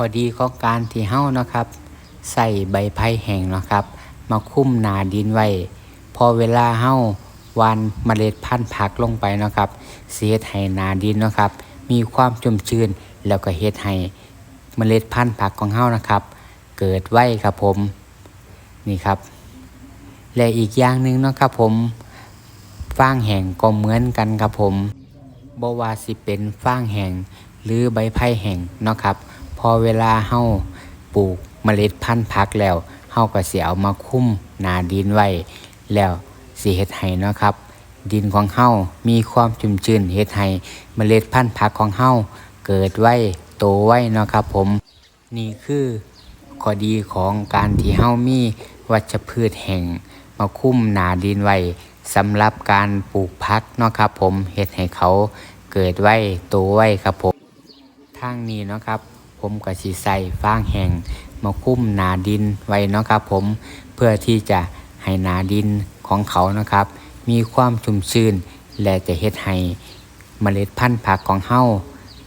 ข้อดีของการที่เฮานะครับใส่ใบไผ่แห้งนะครับ มาคุ้มหนาดินไว้พอเวลาเฮาวานเมล็ดพันธุ์ผักลงไปนะครับ เสียให้หนาดินนะครับ มีความชุ่มชื้นแล้วก็เฮ็ดให้เมล็ดพันธุ์ผักของเฮานะครับ เกิดไว้ครับผมนี่ครับ และอีกอย่างหนึ่งนะครับผมฟางแห้งก็เหมือนกันครับผมบว่าสิเป็นฟางแห้งหรือใบไผ่แห้งนะครับ พอเวลาเฮาปลูกเมล็ดพันธุ์ผักแล้วเฮาก็สิเอามาคุ้มหนาดินไว้ แล้วสิเฮ็ดให้เนาะครับ ดินของเฮามีความชุ่มชื้นเฮ็ดให้เมล็ดพันธุ์ผักของเฮาเกิดไว้โตไว้เนาะครับผมนี่คือข้อดีของการที่เฮามีวัชพืชแห่ง มาคุ้มหนาดินไว้สำหรับการปลูกพักเนาะครับผมเฮ็ดให้เขาเกิดไว้โตไว้ครับผมทางนี้เนาะครับ ผมก็สิใส่ฟางแห้งมาคุ้มนาดินไว้นะครับผมเพื่อที่จะให้นาดินของเขานะครับ มีความชุ่มชื้น และจะเฮ็ดให้เมล็ดพันธุ์ผักของเฮา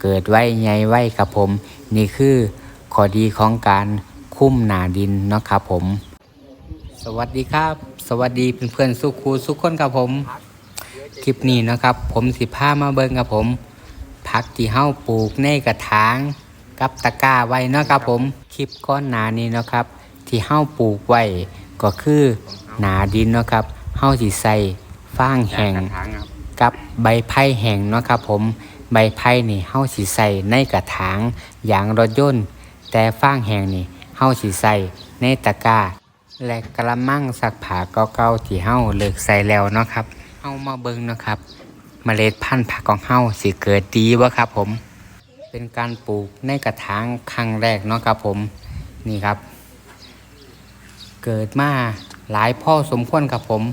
เกิดไว้ใหญ่ไว้ครับผม นี่คือข้อดีของการคุ้มนาดินเนาะครับผม สวัสดีครับ สวัสดีเพื่อนๆสุขูสุขคนครับผม คลิปนี้นะครับ ผมสิพามาเบิ่งครับผมผักที่เฮาปลูกในกระถาง กับตะกร้าไว้เนาะครับผมคลิปก้อนหนานี้เนาะครับ ที่เฮาปลูกไว้ก็คือหนาดินเนาะครับเฮาสิใส่ฟางแห้งกับใบไผ่แห้งเนาะครับผมใบไผ่นี่เฮาสิใส่ในกระถางอย่างรถยนต์ แต่ฟางแห้งนี่เฮาสิใส่ในตะกร้าและกระมังซักผ้าเก่าๆที่เฮาเลิกใส่แล้วเนาะครับเฮามาเบิ่งเนาะครับเมล็ดพันธุ์ผักของเฮาสิเกิดดีวะครับผม เป็นการปลูกในกระถางครั้งแรกเนาะครับผมนี่ครับ เกิดมาหลายพ่อสมควรครับผม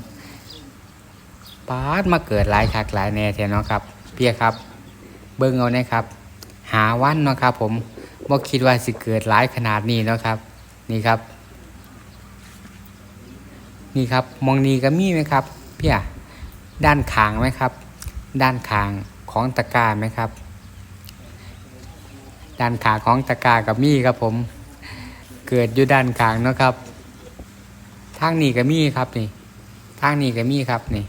ปาดมาเกิดหลายคักหลายแน่แท้เนาะครับ เพียครับ เบิ่งเอาเนะครับ หาวันเนาะครับผมบ่คิดว่าสิเกิดหลายขนาดนี้เนาะครับ นี่ครับ นี่ครับมองนีก็มีไหมครับ เพียด้านขางไหมครับ ด้านขางของตะกร้าไหมครับ ด้านขาของตะกร้ากับมีครับผม เกิดอยู่ด้านขางเนาะครับทางนี้ก็มีครับนี่ทางนี้ก็มีครับนี่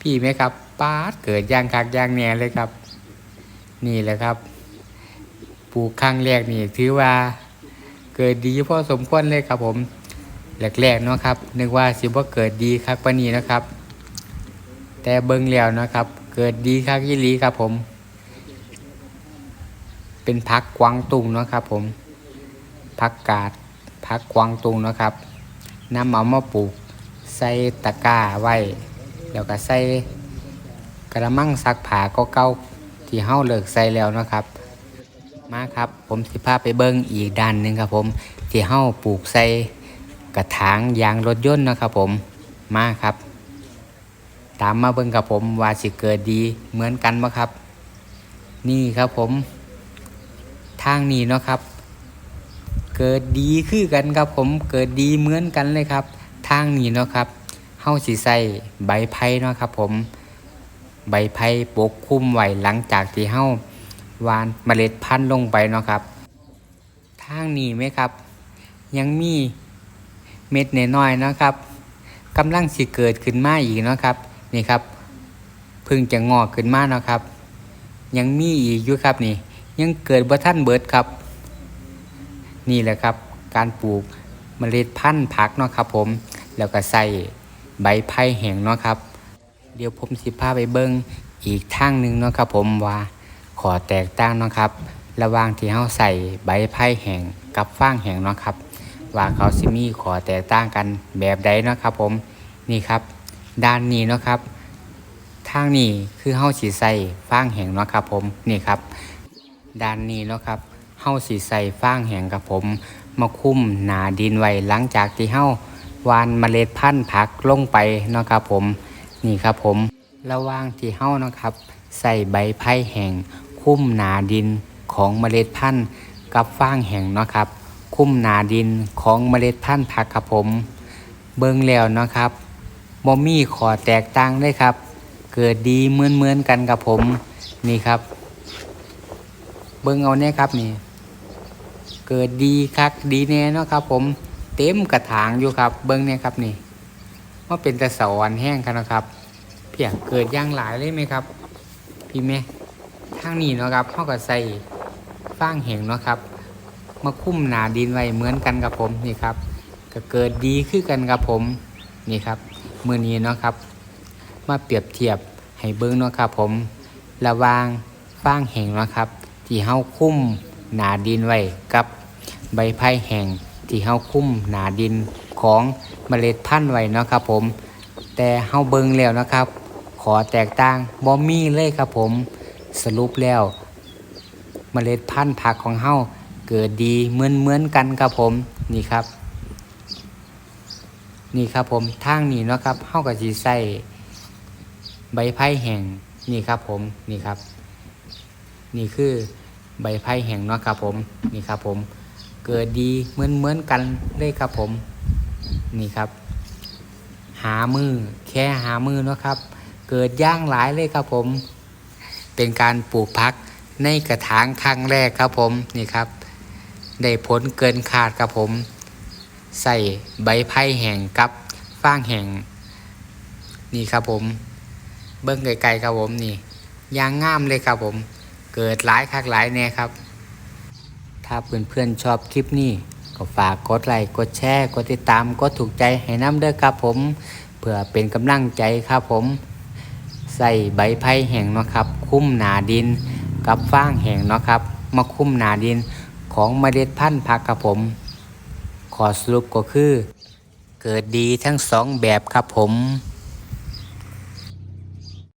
พี่ไหมครับป้าดเกิดย่างคักย่างแหน่เลยครับ นี่แหละครับปลูกครั้งแรกนี่ถือว่าเกิดดีพอสมควรเลยครับผมแรกๆเนาะครับนึกว่าสิบ่าเกิดดีครับปานีนะครับ แต่เบิ่งแล้วนะครับ เกิดดีครับยี่ลีครับผม เป็นพักกวางตุงนะครับ ผมพักกาดพักกวางตุงนะครับนำเอามาปลูก ใส่ตะกร้าไว้แล้วก็ใส่กระมังซักผ้าเก่าที่เฮาเลิกใส่แล้วนะครับ มาครับผมสิพาไปเบิ่งอีกด้านหนึ่งครับ ผมที่เฮาปลูกใส่กระถางยางรถยนต์นะครับ ผมมาครับ ตามมาเบิ่งกับผมว่าสิเกิดดีเหมือนกันบ่ครับ นี่ครับผม ทางนี้เนาะครับ เกิดดีคือกันครับผมเกิดดีเหมือนกันเลยครับ ทางนี้เนาะครับเฮาสิใส่ใบไผ่เนาะครับ ผมใบไผ่ปกคลุมไว้หลังจากที่เฮาวานเมล็ดพันธุ์ลงไปเนาะครับ ทางนี้ไหมครับ ยังมีเม็ดน้อยๆเนาะครับกำลังสิเกิดขึ้นมาอีกเนาะครับนี่ครับพิ่งจะงอกขึ้นมาเนาะครับ ยังมีอีกอยู่ครับนี่ ยังเกิดบ่ท่านเบิดครับ นี่แหละครับ การปลูกเมล็ดพันธุ์ผักเนาะครับ ผมแล้วก็ใส่ใบไผ่แห้งเนาะครับ เดี๋ยวผมสิพาไปเบิ้งอีกทางหนึ่งเนาะครับ ผมว่าขอแตกต่างเนาะครับ ระหว่างที่เฮาใส่ใบไผ่แห้งกับฟางแห้งเนาะครับ ว่าเขาสิมีขอแตกต่างกันแบบใดเนาะครับ ผมนี่ครับ ด้านนี้เนาะครับทางนี้คือเฮาสีใส่ฟางแห้งเนาะครับ ผมนี่ครับ ด้านนี้เนาะครับเฮาสีใส่ฟางแห้งครับผม มาคุ้มหนาดินไว้หลังจากที่เฮาวานเมล็ดพันธุ์ผักลงไปเนาะครับผมนี่ครับผมระหว่างที่เฮานะครับ ใส่ใบไผ่แห้งคุ้มหนาดินของเมล็ดพันธุ์กับฟางแห้งเนาะครับ คุ้มหนาดินของเมล็ดพันธุ์ผักครับผม เบิ่งแล้วเนาะครับบ่มีขอแตกต่างเลยครับ เกิดดีเหมือนเหมือนกันกับผมนี่ครับ เบิ่งเอาเนี่ยครับนี่ เกิดดีคักดีแน่เนาะครับ ผมเต็มกระถางอยู่ครับ เบิ้งเนี่ยครับนี่ว่าเป็นแต่สวรแห้งกันนะครับ เพียงเกิดย่างหลายเลยไหมครับ พี่แม่ทางนี้เนาะครับเขาก็ใส่ฟางแหงเนาะครับ มาคุ้มหนาดินไว้เหมือนกันกับผมนี่ครับ ก็เกิดดีขึ้นกันกับผมนี่ครับมือนี้เนาะครับ มาเปรียบเทียบให้เบิ้งเนาะครับ ผมระวางฟางแหงเนาะครับ ที่เฮาคุ้มหนาดินไว้กับใบไผ่แห้งที่เฮาคุ้มหนาดินของเมล็ดพันธุ์ไว้เนาะครับผม แต่เฮาเบิ่งแล้วนะครับ ขอแตกต่างบ่มีเลยครับผมสรุปแล้ว เมล็ดพันธุ์ผักของเฮาเกิดดีเหมือนเหมือนกันครับผมนี่ครับ นี่ครับผมทางนี้เนาะครับเฮาก็สิใส่ใบไผ่แห้งนี่ครับผมนี่ครับ นี่คือใบไผ่แห้งเนาะครับผมนี่ครับผมเกิดดีเหมือนเหมือนกันเลยครับผมนี่ครับ หามือแค่หามือเนาะครับ เกิดย่างหลายเลยครับผม เป็นการปลูกพักในกระถางครั้งแรกครับผมนี่ครับ ได้ผลเกินขาดครับผม ใส่ใบไผ่แห้งกับฟางแห้งนี่ครับผม เบิ้งไกลๆครับผมนี่ยางงามเลยครับผม เกิดหลายคักหลายแน่ครับ ถ้าเพื่อนๆชอบคลิปนี้ ก็ฝากกดไลค์กดแชร์กดติดตามกดถูกใจให้น้ำเด้อครับผม เพื่อเป็นกำลังใจครับผม ใส่ใบไผ่แห้งนะครับ คุ้มหนาดิน กับฟางแห้งนะครับ มาคุ้มหนาดินของเมล็ดพันธุ์ผักครับผมขอสรุปก็คือ เกิดดีทั้งสองแบบครับผม